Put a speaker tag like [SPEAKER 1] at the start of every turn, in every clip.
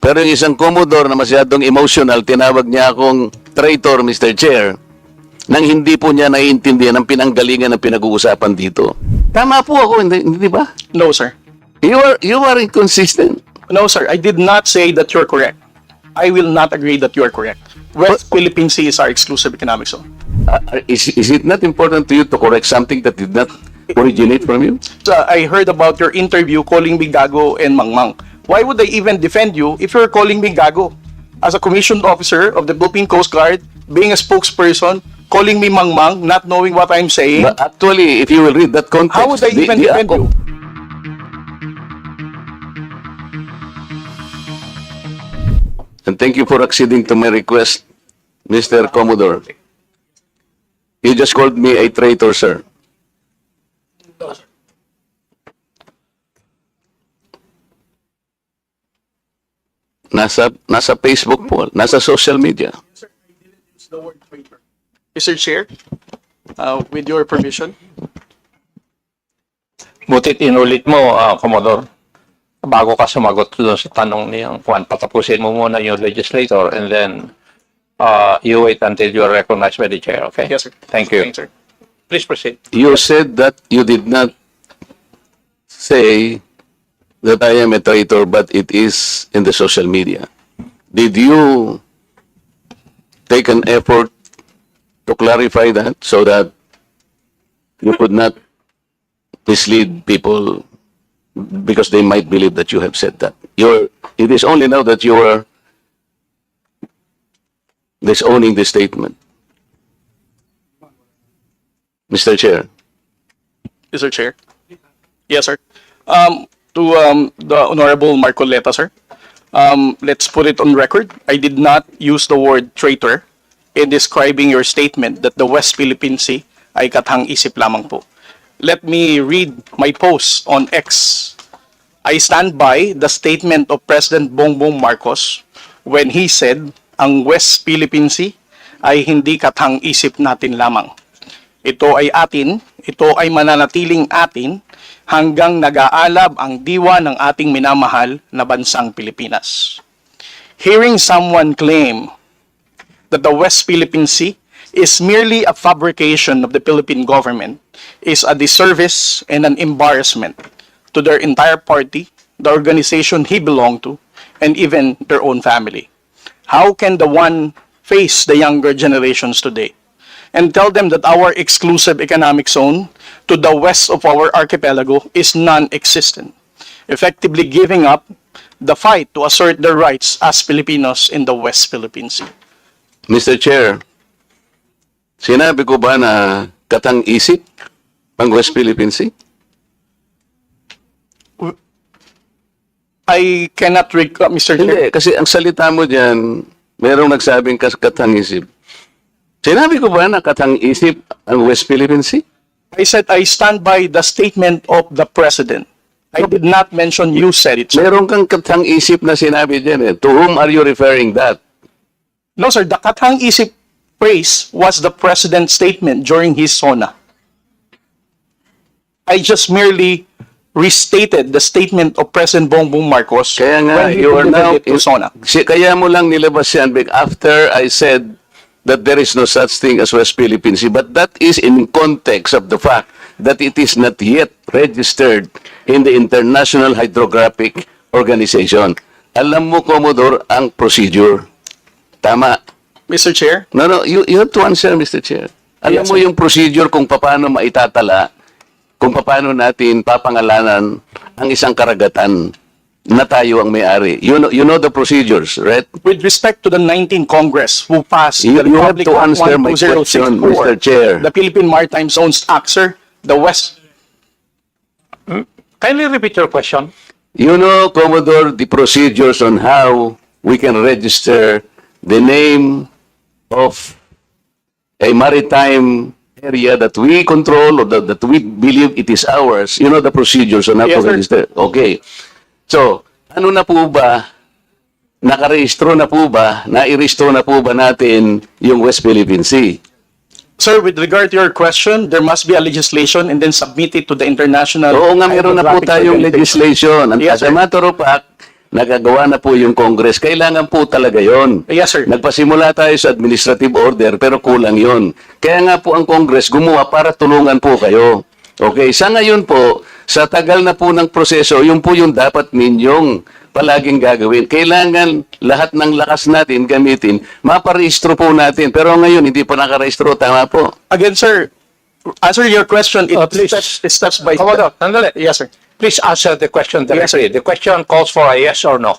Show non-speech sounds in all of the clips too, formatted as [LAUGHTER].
[SPEAKER 1] Pero yung isang Commodore na masyadong emotional, tinawag niya akong traitor, Mr. Chair, nang hindi po niya naiintindihan ang pinanggalingan ng pinag-uusapan dito. Tama po ako, hindi, hindi ba?
[SPEAKER 2] No, sir.
[SPEAKER 1] You are, you are inconsistent.
[SPEAKER 2] No, sir. I did not say that you're correct. I will not agree that you are correct. West Philippine Sea is our exclusive economic zone.
[SPEAKER 1] Uh, is, is it not important to you to correct something that did not originate from you?
[SPEAKER 2] So, I heard about your interview calling me Gago and Mangmang. Why would I even defend you if you're calling me Gago? As a commissioned officer of the Philippine Coast Guard, being a spokesperson, calling me Mangmang, -mang, not knowing what I'm saying,
[SPEAKER 1] But actually, if you will read that context,
[SPEAKER 2] how would I
[SPEAKER 1] the-
[SPEAKER 2] even
[SPEAKER 1] the
[SPEAKER 2] defend you?
[SPEAKER 1] And thank you for acceding to my request, Mr. Commodore. You just called me a traitor, sir. Nasa, nasa Facebook po, nasa social media.
[SPEAKER 2] Mr. Chair, uh, with your permission.
[SPEAKER 3] Butit inulit mo, ah, Commodore. Bago ka sumagot doon sa tanong niyang Juan, patapusin mo muna yung legislator and then uh, you wait until you are recognized by the chair, okay?
[SPEAKER 2] Yes, sir.
[SPEAKER 3] Thank you.
[SPEAKER 2] Thanks, sir.
[SPEAKER 3] Please proceed.
[SPEAKER 1] You said that you did not say that I am a traitor, but it is in the social media. Did you take an effort to clarify that so that you could not mislead people because they might believe that you have said that? You're, it is only now that you are disowning the statement. Mr. Chair.
[SPEAKER 2] Mr. Chair. Yes, sir. Um, to um, the Honorable Marcoleta, sir. Um, let's put it on record. I did not use the word traitor in describing your statement that the West Philippine Sea ay katang isip lamang po. Let me read my post on X. I stand by the statement of President Bongbong Marcos when he said ang West Philippine Sea ay hindi katang isip natin lamang. Ito ay atin, ito ay mananatiling atin hanggang nag-aalab ang diwa ng ating minamahal na bansang Pilipinas. Hearing someone claim that the West Philippine Sea is merely a fabrication of the Philippine government is a disservice and an embarrassment to their entire party, the organization he belonged to, and even their own family. How can the one face the younger generations today and tell them that our exclusive economic zone to the west of our archipelago is non-existent, effectively giving up the fight to assert their rights as Filipinos in the West Philippine Sea?
[SPEAKER 1] Mr. Chair, sinabi ko ba na katang isip ang West Philippine Sea?
[SPEAKER 2] I cannot recall, Mr. Chair.
[SPEAKER 1] Hindi, kasi ang salita mo dyan, merong nagsabing kas katang isip. Sinabi ko ba na katang isip ang West Philippine Sea?
[SPEAKER 2] I said I stand by the statement of the President. I did not mention you said it, sir.
[SPEAKER 1] Meron kang katang isip na sinabi dyan eh. To whom are you referring that?
[SPEAKER 2] No, sir. The Katang Isip phrase was the President's statement during his SONA. I just merely restated the statement of President Bongbong Marcos
[SPEAKER 1] Kaya nga,
[SPEAKER 2] when he
[SPEAKER 1] you are now...
[SPEAKER 2] to SONA.
[SPEAKER 1] Si, kaya mo lang nilabas yan bec- after I said that there is no such thing as West Philippine Sea. But that is in context of the fact that it is not yet registered in the International Hydrographic Organization. Alam mo, Commodore, ang procedure. Tama.
[SPEAKER 2] Mr. Chair,
[SPEAKER 1] No, no, you, you have to answer, Mr. Chair. Alam
[SPEAKER 2] Yes,
[SPEAKER 1] mo yung procedure kung paano maitatala, kung paano natin papangalanan ang isang karagatan na tayo ang may-ari. You know, you know the procedures, right?
[SPEAKER 2] with respect to the 19th Congress who passed
[SPEAKER 1] You-
[SPEAKER 2] the
[SPEAKER 1] you have
[SPEAKER 2] Republic
[SPEAKER 1] to
[SPEAKER 2] Act
[SPEAKER 1] answer my question,
[SPEAKER 2] 12064,
[SPEAKER 1] Mr. Chair.
[SPEAKER 2] the Philippine Maritime Zones Act, sir, the West
[SPEAKER 3] Kindly repeat your question.
[SPEAKER 1] You know, Commodore, the procedures on how we can register the name of a maritime area that we control or that, that we believe it is ours. You know the procedures on how
[SPEAKER 2] Yes,
[SPEAKER 1] to
[SPEAKER 2] sir.
[SPEAKER 1] register. Okay. So, ano na po ba? Nakarehistro na po ba? Nairehistro na po ba natin yung West Philippine Sea?
[SPEAKER 2] Sir, with regard to your question, there must be a legislation and then submit it to the international.
[SPEAKER 1] Oo nga, meron na po tayong legislation. And
[SPEAKER 2] Yes,
[SPEAKER 1] as a matter of fact, Nagagawa na po yung Congress. Kailangan po talaga yon.
[SPEAKER 2] Yes, sir.
[SPEAKER 1] Nagpasimula tayo sa administrative order pero kulang yon. Kaya nga po ang Congress gumawa para tulungan po kayo. Okay, sa ngayon po, sa tagal na po ng proseso, yun po yung dapat ninyong palaging gagawin. Kailangan lahat ng lakas natin gamitin, maparehistro po natin. Pero ngayon, hindi pa nakarehistro. Tama po.
[SPEAKER 2] Again, sir, answer your question. It
[SPEAKER 3] Uh, please.
[SPEAKER 2] steps, it steps by
[SPEAKER 3] Commodore, sandali.
[SPEAKER 2] Yes, sir.
[SPEAKER 3] Please answer the question directly. The question calls for a yes or no.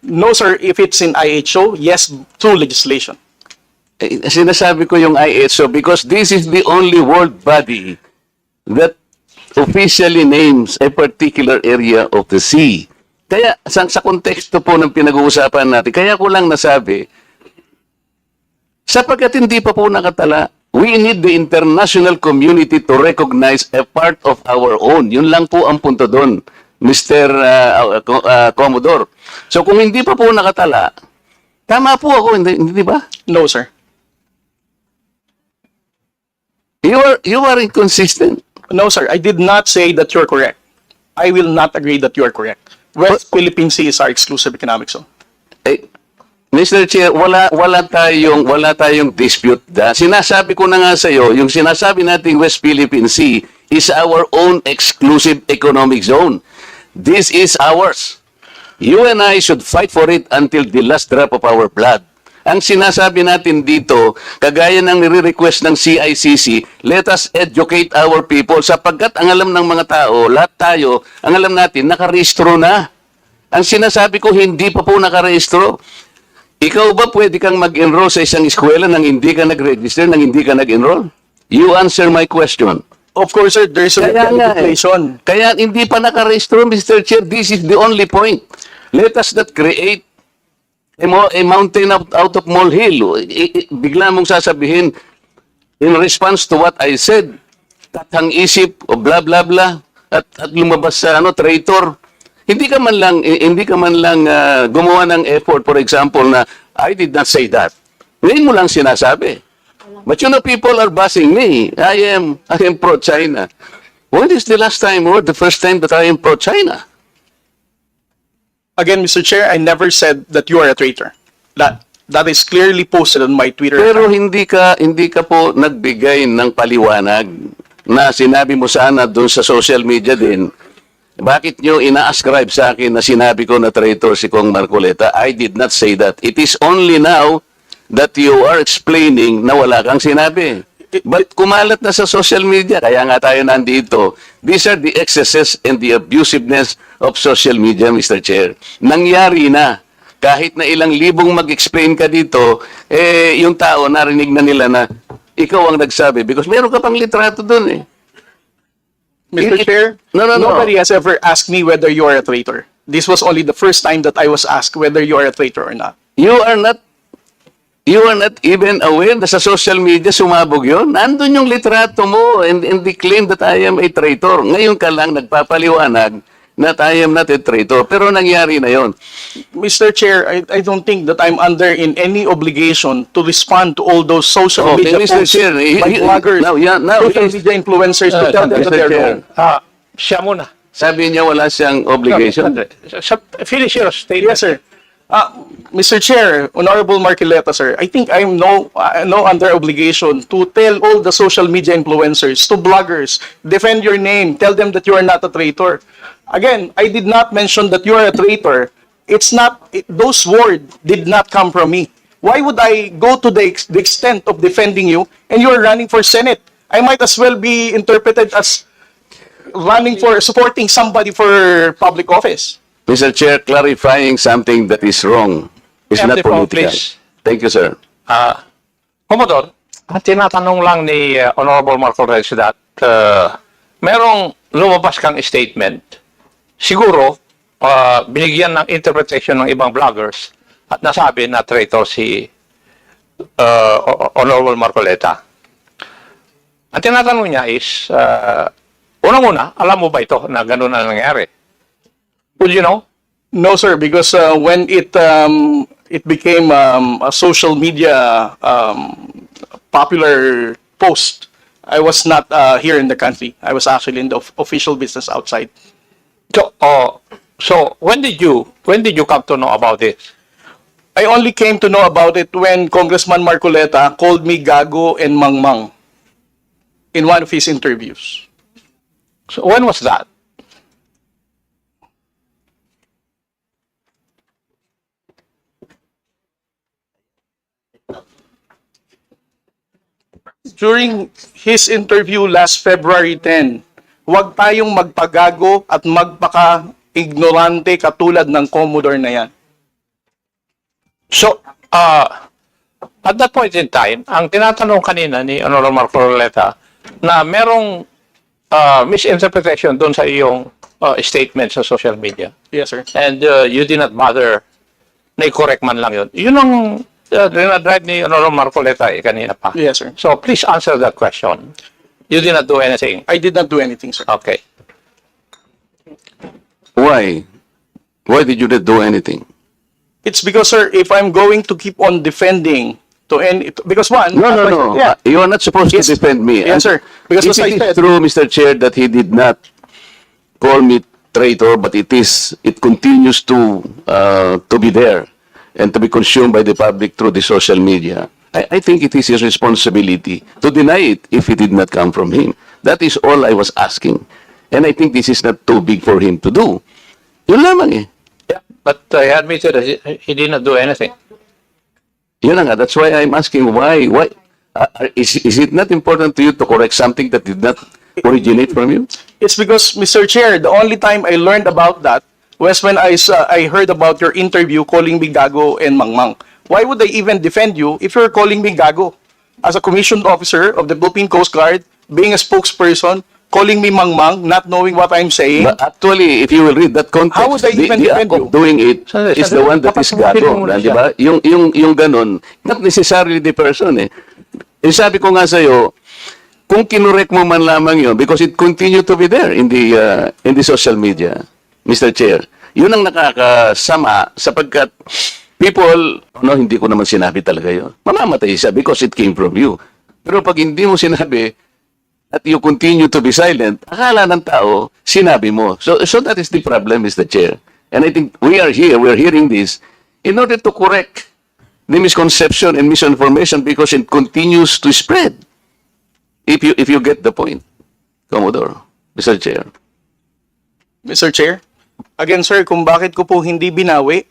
[SPEAKER 2] No, sir. If it's in IHO, yes, through legislation.
[SPEAKER 1] Eh, sinasabi ko yung ISO because this is the only world body that officially names a particular area of the sea. Kaya sa, sa konteksto po ng pinag-uusapan natin, kaya ko lang nasabi, sapagkat hindi pa po nakatala, we need the international community to recognize a part of our own. Yun lang po ang punto doon, Mr. uh, Co- uh, Commodore. So kung hindi pa po nakatala, tama po ako, hindi, hindi ba?
[SPEAKER 2] No, sir.
[SPEAKER 1] You are you are inconsistent.
[SPEAKER 2] No, sir. I did not say that you're correct. I will not agree that you are correct. West Philippine Sea is our exclusive economic zone.
[SPEAKER 1] Eh, Mr. Chair, wala wala tayong wala tayong dispute da. Sinasabi ko na nga sa iyo, yung sinasabi nating West Philippine Sea is our own exclusive economic zone. This is ours. You and I should fight for it until the last drop of our blood. Ang sinasabi natin dito, kagaya ng nire-request ng CICC, let us educate our people sapagkat ang alam ng mga tao, lahat tayo, ang alam natin, nakarehistro na. Ang sinasabi ko, hindi pa po nakarehistro. Ikaw ba pwede kang mag-enroll sa isang eskwela nang hindi ka nag-register, nang hindi ka nag-enroll? You answer my question.
[SPEAKER 2] Of course, sir, there's a
[SPEAKER 1] Kaya nga eh. Kaya hindi pa nakarehistro, Mr. Chair. This is the only point. Let us not create a, mo- a mountain out, out of molehill. I- i- bigla mong sasabihin, in response to what I said, tathang isip o bla bla bla at, at lumabas sa ano traitor. Hindi ka man lang eh, hindi ka man lang ah, gumawa ng effort for example na I did not say that. Ngayon mo lang sinasabi. But you know people are buzzing me. I am I am pro China. When is the last time or the first time that I am pro China?
[SPEAKER 2] Again, Mr. Chair, I never said that you are a traitor. That that is clearly posted on my Twitter.
[SPEAKER 1] Pero
[SPEAKER 2] account.
[SPEAKER 1] hindi ka hindi ka po nagbigay ng paliwanag na sinabi mo sana doon sa social media din. Bakit nyo ina-ascribe sa akin na sinabi ko na traitor si Kong Marcoleta? I did not say that. It is only now that you are explaining na wala kang sinabi. But kumalat na sa social media, kaya nga tayo nandito. These are the excesses and the abusiveness of social media, Mr. Chair. Nangyari na. Kahit na ilang libong mag-explain ka dito, eh, yung tao narinig na nila na ikaw ang nagsabi because meron ka pang litrato doon eh.
[SPEAKER 2] Mr.
[SPEAKER 1] It-
[SPEAKER 2] Chair,
[SPEAKER 1] No, no, no.
[SPEAKER 2] nobody has ever asked me whether you are a traitor. This was only the first time that I was asked whether you are a traitor or not.
[SPEAKER 1] You are not You are not even aware na sa social media sumabog yun? Nandun yung litrato mo and, and the claim that I am a traitor. Ngayon ka lang nagpapaliwanag that I am not a traitor. Pero nangyari na yon.
[SPEAKER 2] Mr. Chair, I, I don't think that I'm under in any obligation to respond to all those social
[SPEAKER 1] Okay,
[SPEAKER 2] media
[SPEAKER 1] Mr.
[SPEAKER 2] posts
[SPEAKER 1] Chair, you-
[SPEAKER 2] by
[SPEAKER 1] you-
[SPEAKER 2] bloggers,
[SPEAKER 1] now, yeah, now,
[SPEAKER 2] social
[SPEAKER 1] yes.
[SPEAKER 2] media influencers to
[SPEAKER 3] Uh,
[SPEAKER 2] tell them
[SPEAKER 1] Mr.
[SPEAKER 2] that they're
[SPEAKER 1] Chair.
[SPEAKER 2] wrong.
[SPEAKER 3] Ah, siya muna.
[SPEAKER 1] Sabi niya wala siyang obligation.
[SPEAKER 3] Sa, finish your statement.
[SPEAKER 2] Yes, sir. Uh, Mr. Chair, Honorable Marquileta, sir, I think I'm no uh, no under obligation to tell all the social media influencers, to bloggers, defend your name, tell them that you are not a traitor. Again, I did not mention that you are a traitor. It's not, it, those words did not come from me. Why would I go to the, ex- the extent of defending you and you're running for Senate? I might as well be interpreted as running for, supporting somebody for public office.
[SPEAKER 1] Mr. Chair, clarifying something that is wrong is not political. Thank you, sir.
[SPEAKER 3] Ah, Commodore, ang tinatanong lang ni uh, Honorable Marco Reyes that uh, merong lumabas kang statement, siguro uh, binigyan ng interpretation ng ibang vloggers at nasabi na traitor si uh, Honorable Marcoleta. Ang tinatanong niya is, uh, unang-una, alam mo ba ito na gano'n na nangyari? Would you know?
[SPEAKER 2] No, sir, because uh, when it um, it became um, a social media um, popular post, I was not uh, here in the country. I was actually in the of- official business outside.
[SPEAKER 3] So, oh, So, when did you, when did you come to know about this?
[SPEAKER 2] I only came to know about it when Congressman Marcoleta called me Gago and Mangmang in one of his interviews.
[SPEAKER 3] So, when was that?
[SPEAKER 2] During his interview last February 10, huwag tayong magpagago at magpaka-ignorante katulad ng Commodore na yan.
[SPEAKER 3] So, uh, at that point in time, ang tinatanong kanina ni Honorable Marco Roleta na merong uh, misinterpretation doon sa iyong uh, statement sa social media.
[SPEAKER 2] Yes, sir.
[SPEAKER 3] And uh, you did not bother na i-correct man lang yun. Yun ang uh, dinadrive ni Honorable Marco Roleta eh, kanina pa.
[SPEAKER 2] Yes, sir.
[SPEAKER 3] So, please answer that question. You did not do anything.
[SPEAKER 2] I did not do anything, sir.
[SPEAKER 3] Okay.
[SPEAKER 1] Why? Why did you not do anything?
[SPEAKER 2] It's because, sir, if I'm going to keep on defending to any, because one,
[SPEAKER 1] No, no, no.
[SPEAKER 2] Yeah.
[SPEAKER 1] Uh, You are not supposed
[SPEAKER 2] Yes.
[SPEAKER 1] to defend me.
[SPEAKER 2] Yes, sir. Because
[SPEAKER 1] if
[SPEAKER 2] as I
[SPEAKER 1] it is
[SPEAKER 2] said-
[SPEAKER 1] true, Mr. Chair, that he did not call me traitor, but it is, it continues to, uh, to be there and to be consumed by the public through the social media. I, I think it is his responsibility to deny it if it did not come from him. That is all I was asking. And I think this is not too big for him to do. Yun lamang eh.
[SPEAKER 3] Yeah. But uh, he admitted that he, he did not do anything.
[SPEAKER 1] Yun na nga, that's why I'm asking why, why, uh, is, is it not important to you to correct something that did not originate from you?
[SPEAKER 2] It's because, Mr. Chair, the only time I learned about that was when I saw, I heard about your interview calling me Gago and Mangmang. Why would I even defend you if you're calling me Gago? As a commissioned officer of the Philippine Coast Guard, being a spokesperson, calling me Mangmang, not knowing what I'm saying.
[SPEAKER 1] But actually, if you will read that context,
[SPEAKER 2] How would I
[SPEAKER 1] the,
[SPEAKER 2] even
[SPEAKER 1] the
[SPEAKER 2] defend
[SPEAKER 1] act
[SPEAKER 2] you?
[SPEAKER 1] of doing it
[SPEAKER 3] Sandali,
[SPEAKER 1] is the
[SPEAKER 3] sandali.
[SPEAKER 1] one that is gago, di ba? Yung, yung, yung ganon, not necessarily the person eh. Eh, sabi ko nga sa'yo, kung kinurek mo man lamang yon because it continue to be there in the uh, in the social media, Mr. Chair. Yun ang nakakasama sapagkat people, no, hindi ko naman sinabi talaga yon. Mamamatay siya because it came from you. Pero pag hindi mo sinabi, at you continue to be silent, akala ng tao, sinabi mo. So, so that is the problem, Mr. Chair. And I think we are here, we are hearing this in order to correct the misconception and misinformation because it continues to spread. If you, if you get the point, Commodore, Mr. Chair.
[SPEAKER 2] Mr. Chair, again sir, kung bakit ko po hindi binawi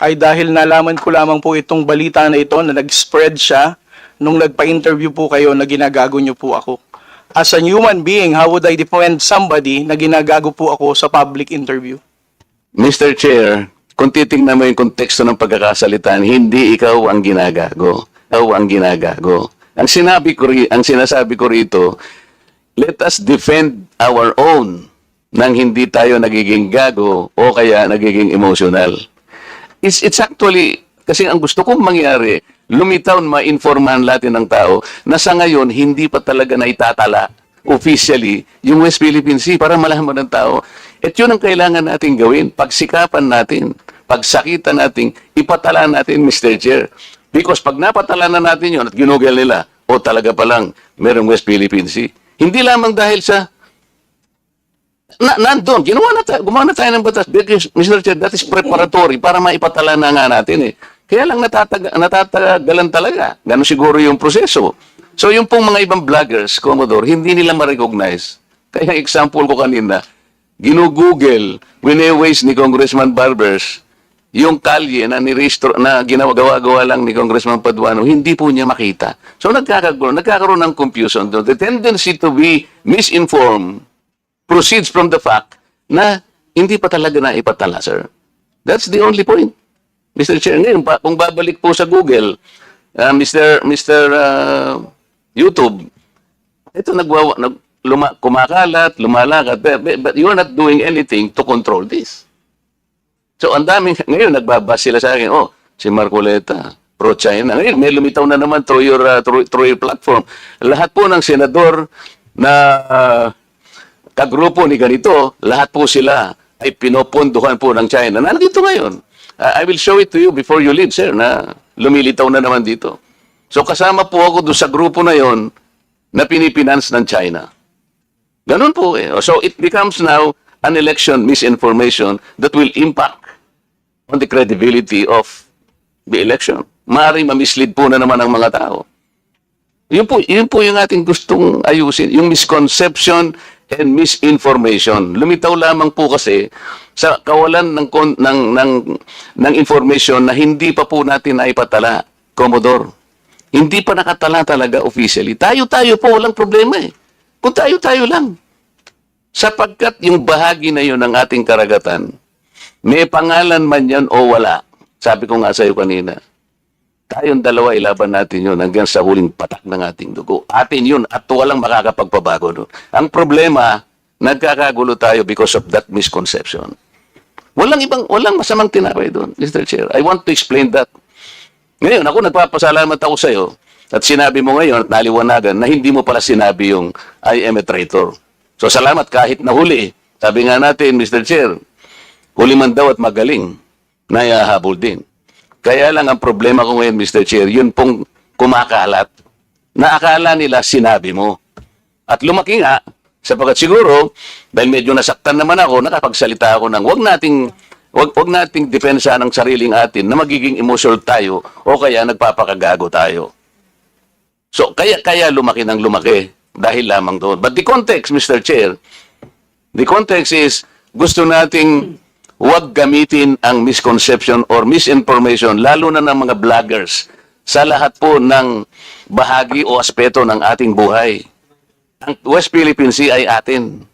[SPEAKER 2] ay dahil nalaman ko lamang po itong balita na ito na nag-spread siya nung nagpa-interview po kayo na ginagago niyo po ako. As a human being, how would I defend somebody na ginagago po ako sa public interview?
[SPEAKER 1] Mr. Chair, kung titingnan mo yung konteksto ng pagkakasalitan, hindi ikaw ang ginagago. Ikaw ang ginagago. Ang sinabi ko ang sinasabi ko rito, let us defend our own nang hindi tayo nagiging gago o kaya nagiging emotional. It's, it's actually, kasi ang gusto kong mangyari, lumitaw ma-informahan natin ng tao na sa ngayon, hindi pa talaga na itatala officially yung West Philippine Sea para malaman ng tao. At yun ang kailangan natin gawin. Pagsikapan natin, pagsakitan natin, ipatala natin, Mr. Chair. Because pag napatala na natin yun at ginugel nila, o talaga palang merong West Philippine Sea. Hindi lamang dahil sa na, nandun, ginawa na tayo, gumawa na tayo ng batas. Because, Mr. Chair, that is preparatory para maipatala na nga natin eh. Kaya lang natatag, natatagalan talaga. Ganon siguro yung proseso. So yung pong mga ibang vloggers, Commodore, hindi nila ma-recognize. Kaya example ko kanina, ginugoogle, wine-waste ni Congressman Barbers, yung kalye na nirehistro na ginagawa-gawa lang ni Congressman Paduano, hindi po niya makita. So nagkakaroon, nagkakaroon ng confusion. The tendency to be misinformed proceeds from the fact na hindi pa talaga na ipatala, sir. That's the only point. Mr. Chair, ngayon, pa, kung babalik po sa Google, uh, Mr. Mr. uh, YouTube, ito nagwawa, nag, luma, kumakalat, lumalakat, but, but, but you are not doing anything to control this. So, ang daming, [LAUGHS] ngayon, nagbabas sila sa akin, oh, si Marcoleta, pro-China. Ngayon, may lumitaw na naman through your, uh, through, through your platform. Lahat po ng senador na uh, kagrupo ni ganito, lahat po sila ay pinopondohan po ng China. Nandito ngayon. I will show it to you before you leave, sir, na lumilitaw na naman dito. So, kasama po ako doon sa grupo na yon na pinipinance ng China. Ganun po eh. So, it becomes now an election misinformation that will impact on the credibility of the election. Maaaring mamislead po na naman ang mga tao. Yun po, yun po yung ating gustong ayusin, yung misconception and misinformation. Lumitaw lamang po kasi sa kawalan ng ng ng ng information na hindi pa po natin naipatala, Commodore. Hindi pa nakatala talaga officially. Tayo-tayo po walang problema eh. Kung tayo-tayo lang. Sapagkat yung bahagi na yun ng ating karagatan, may pangalan man yan o wala. Sabi ko nga sa iyo kanina, tayong dalawa ilaban natin yun hanggang sa huling patak ng ating dugo. Atin yun at walang makakapagpabago doon. Ang problema, nagkakagulo tayo because of that misconception. Walang ibang, walang masamang tinapay doon, Mr. Chair. I want to explain that. Ngayon, ako nagpapasalamat ako sa iyo at sinabi mo ngayon at naliwanagan na hindi mo pala sinabi yung I am a traitor. So salamat kahit nahuli. Sabi nga natin, Mr. Chair, huli man daw at magaling, nayahabol din. Kaya lang ang problema ko ngayon, Mr. Chair, yun pong kumakalat na akala nila sinabi mo. At lumaki nga, sapagkat siguro, dahil medyo nasaktan naman ako, nakapagsalita ako ng wag nating wag, wag nating depensa ng sariling atin na magiging emotional tayo o kaya nagpapakagago tayo. So, kaya kaya lumaki ng lumaki dahil lamang doon. But the context, Mr. Chair, the context is gusto nating huwag gamitin ang misconception or misinformation, lalo na ng mga vloggers, sa lahat po ng bahagi o aspeto ng ating buhay. Ang West Philippine Sea ay atin,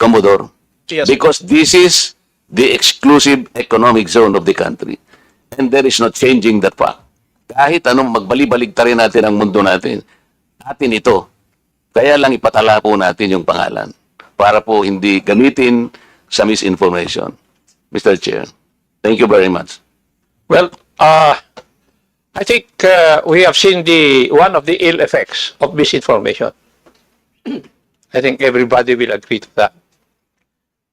[SPEAKER 1] Commodore.
[SPEAKER 2] Yes.
[SPEAKER 1] Because this is the exclusive economic zone of the country. And there is no changing that fact. Kahit anong magbalibalig rin natin ang mundo natin, atin ito. Kaya lang ipatala po natin yung pangalan para po hindi gamitin sa misinformation. Mr. Chair, thank you very much.
[SPEAKER 3] Well, uh, I think uh, we have seen the one of the ill effects of misinformation. [CLEARS THROAT] I think everybody will agree to that.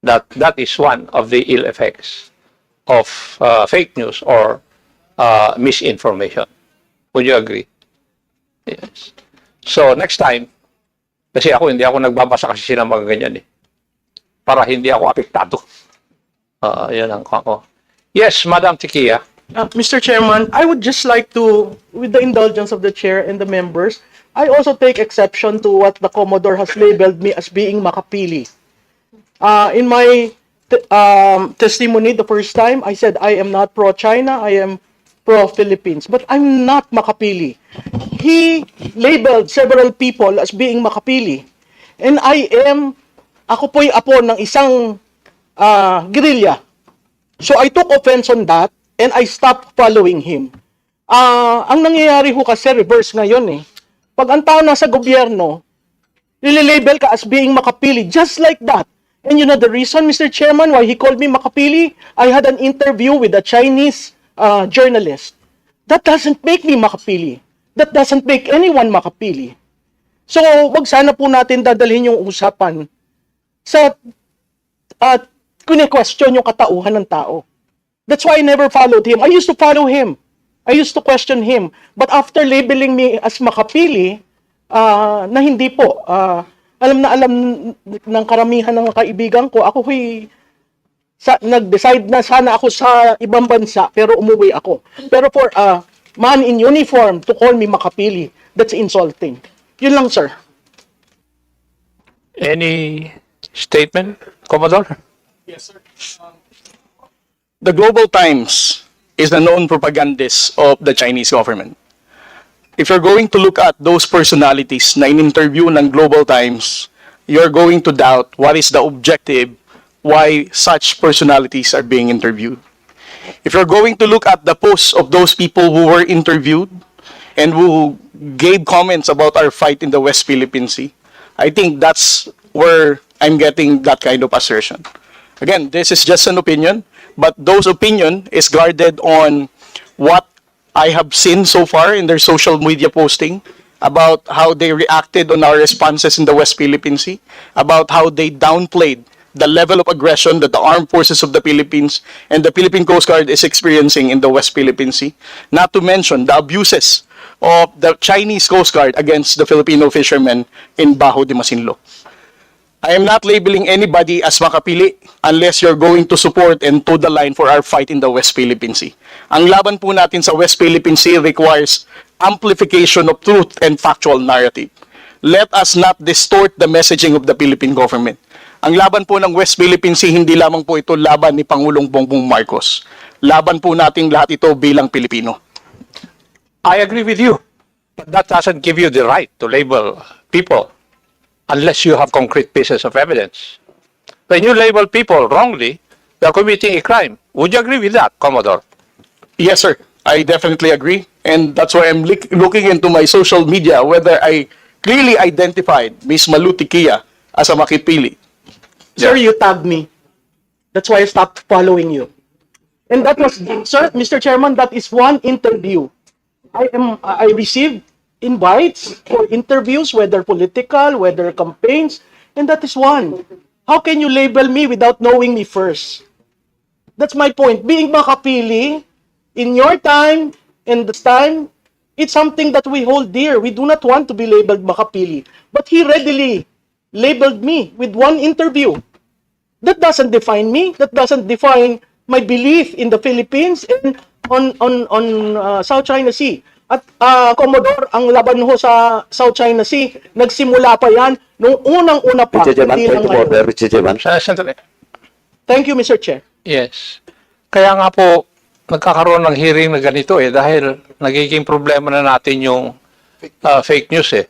[SPEAKER 3] That that is one of the ill effects of uh, fake news or uh, misinformation. Would you agree? Yes. So next time, kasi ako hindi ako nagbabasa kasi sila mga ganyan eh. Para hindi ako apektado. Uh, yan ang ako. Yes, Madam Tikia.
[SPEAKER 4] Uh, Mr. Chairman, I would just like to, with the indulgence of the chair and the members, I also take exception to what the Commodore has labeled me as being makapili. Uh, in my um, testimony the first time, I said I am not pro-China, I am pro-Philippines, but I'm not makapili. He labeled several people as being makapili. And I am, ako po'y apo ng isang uh, guerrilla. So I took offense on that and I stopped following him. Ah, ang nangyayari ho kasi reverse ngayon eh. Pag ang tao nasa gobyerno, nililabel ka as being makapili just like that. And you know the reason, Mr. Chairman, why he called me makapili? I had an interview with a Chinese uh, journalist. That doesn't make me makapili. That doesn't make anyone makapili. So, wag sana po natin dadalhin yung usapan sa at kine-question yung katauhan ng tao. That's why I never followed him. I used to follow him. I used to question him. But after labeling me as makapili, ah, na hindi po, ah, alam na alam ng karamihan ng kaibigan ko, ako huy sa, nag-decide na sana ako sa ibang bansa, pero umuwi ako. Pero for a man in uniform to call me makapili, that's insulting. Yun lang, sir.
[SPEAKER 3] Any statement, Commodore?
[SPEAKER 2] Yes, sir. Um, the Global Times is the known propagandist of the Chinese government. If you're going to look at those personalities na in-interview ng Global Times, you're going to doubt what is the objective why such personalities are being interviewed. If you're going to look at the posts of those people who were interviewed and who gave comments about our fight in the West Philippine Sea, I think that's where I'm getting that kind of assertion. Again, this is just an opinion, but those opinion is guarded on what I have seen so far in their social media posting about how they reacted on our responses in the West Philippine Sea, about how they downplayed the level of aggression that the armed forces of the Philippines and the Philippine Coast Guard is experiencing in the West Philippine Sea. Not to mention the abuses of the Chinese Coast Guard against the Filipino fishermen in Bajo de Masinloc. I am not labeling anybody as makapili unless you're going to support and toe the line for our fight in the West Philippine Sea. Ang laban po natin sa West Philippine Sea requires amplification of truth and factual narrative. Let us not distort the messaging of the Philippine government. Ang laban po ng West Philippine Sea, hindi lamang po ito laban ni Pangulong Bongbong Marcos. Laban po nating lahat ito bilang Pilipino.
[SPEAKER 3] I agree with you. But that doesn't give you the right to label people unless you have concrete pieces of evidence. When you label people wrongly, they are committing a crime. Would you agree with that, Commodore?
[SPEAKER 2] Yes, sir. I definitely agree. And that's why I'm looking into my social media whether I clearly identified Miss Maluti Kia as a makipili.
[SPEAKER 4] Sir, you tagged me. That's why I stopped following you. And that was, sir, Mr. Chairman, that is one interview. I am, I received invites for interviews, whether political, whether campaigns, and that is one. How can you label me without knowing me first? That's my point. Being makapili in your time and the time, it's something that we hold dear. We do not want to be labeled makapili. But he readily labeled me with one interview. That doesn't define me. That doesn't define my belief in the Philippines and on on on uh, South China Sea. At uh, Commodore, ang laban ho sa South China Sea, nagsimula pa yan nung unang-una pa.
[SPEAKER 5] Mr. Chairman,
[SPEAKER 4] hindi
[SPEAKER 5] point
[SPEAKER 4] lang
[SPEAKER 5] of order,
[SPEAKER 4] ngayon.
[SPEAKER 5] Mr. Chairman.
[SPEAKER 3] Sa- Sandali.
[SPEAKER 4] Thank you, Mr. Chair.
[SPEAKER 3] Yes. Kaya nga po, nagkakaroon ng hearing na ganito eh, dahil nagiging problema na natin yung uh, fake news eh.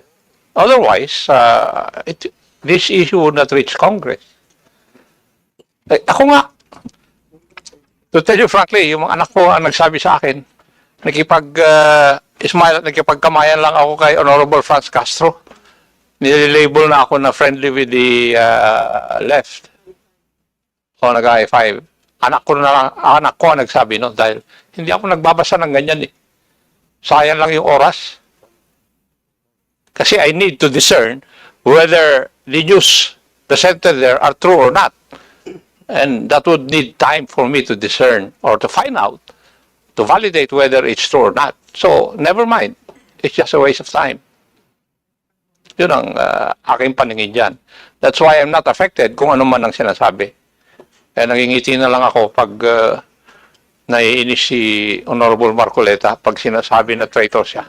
[SPEAKER 3] Otherwise, uh, it, this issue would not reach Congress. Eh, ako nga, to tell you frankly, yung mga anak ko ang nagsabi sa akin, nakipag, uh, smile at nakipagkamayan lang ako kay Honorable Franz Castro. Nililabel na ako na friendly with the uh, left o nag-I5. Anak ko na lang, anak ko ang nagsabi no dahil hindi ako nagbabasa ng ganyan eh. Sayang lang yung oras. Kasi I need to discern whether the news presented there are true or not. And that would need time for me to discern or to find out, to validate whether it's true or not. So, never mind. It's just a waste of time. Yun ang uh, aking paningin dyan. That's why I'm not affected kung ano man ang sinasabi. Eh, nangingiti na lang ako pag uh, naiinis si Honorable Marcoleta pag sinasabi na traitor siya.